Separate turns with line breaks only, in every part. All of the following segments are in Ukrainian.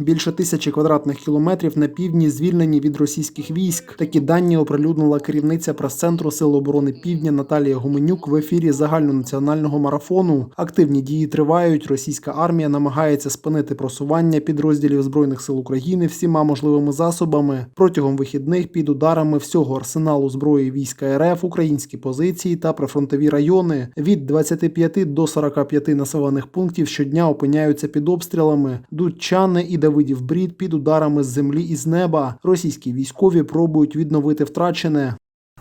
Більше тисячі квадратних кілометрів на півдні звільнені від російських військ. Такі дані оприлюднила керівниця прес-центру Сил оборони Півдня Наталія Гуменюк в ефірі загальнонаціонального марафону. Активні дії тривають. Російська армія намагається спинити просування підрозділів збройних сил України всіма можливими засобами. Протягом вихідних під ударами всього арсеналу зброї війська РФ українські позиції та прифронтові райони від 25 до 45 населених пунктів щодня опиняються під обстрілами. Дудчани і Давидів Брід під ударами з землі і з неба. Російські військові пробують відновити втрачене.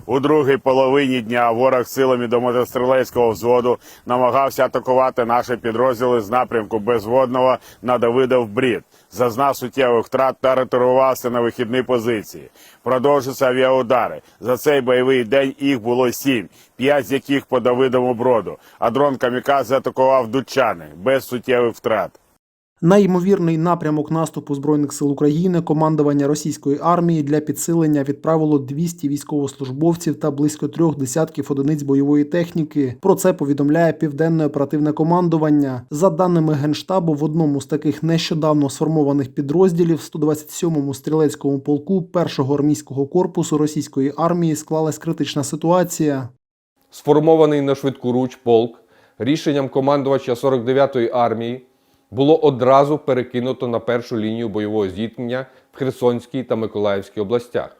У другій половині дня ворог силами до мотострілецького взводу намагався атакувати наші підрозділи з напрямку Безводного на Давидов Брід. Зазнав суттєвих втрат та ретирувався на вихідні позиції. Продовжуються авіаудари. За цей бойовий день їх було сім, п'ять з яких по Давидовому броду. А дрон Камікадзе атакував Дучани без суттєвих втрат.
Найімовірний напрямок наступу збройних сил України командування російської армії для підсилення відправило 200 військовослужбовців та близько трьох десятків одиниць бойової техніки. Про це повідомляє південне оперативне командування. За даними генштабу, в одному з таких нещодавно сформованих підрозділів 127-му стрілецькому полку першого армійського корпусу російської армії склалась критична ситуація.
Сформований на швидку руч полк рішенням командувача 49-ї армії було одразу перекинуто на першу лінію бойового зіткнення в Херсонській та Миколаївській областях.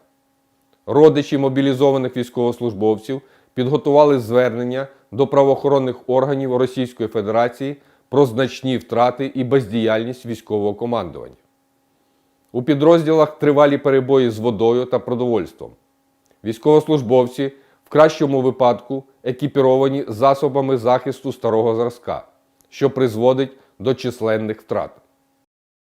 Родичі мобілізованих військовослужбовців підготували звернення до правоохоронних органів Російської Федерації про значні втрати і бездіяльність військового командування. У підрозділах тривалі перебої з водою та продовольством. Військовослужбовці в кращому випадку екіпіровані засобами захисту старого зразка, що призводить до численних втрат.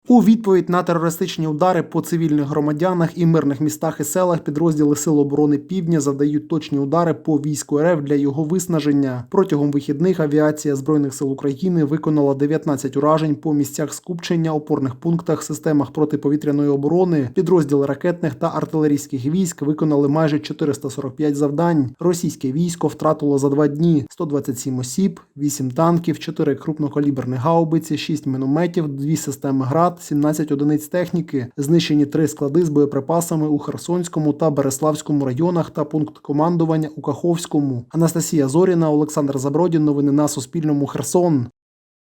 У відповідь на терористичні удари по цивільних громадянах і мирних містах і селах підрозділи Сил оборони Півдня завдають точні удари по війську РФ для його виснаження. Протягом вихідних авіація збройних сил України виконала 19 уражень по місцях скупчення, опорних пунктах, системах протиповітряної оборони. Підрозділи ракетних та артилерійських військ виконали майже 445 завдань. Російське військо втратило за два дні 127 осіб, 8 танків, 4 крупнокаліберних гаубиці, 6 мінометів, 2 системи ГРАД, 17 одиниць техніки. Знищені три склади з боєприпасами у Херсонському та Береславському районах та пункт командування у Каховському. Анастасія Зоріна, Олександр Забродін. Новини на Суспільному. Херсон.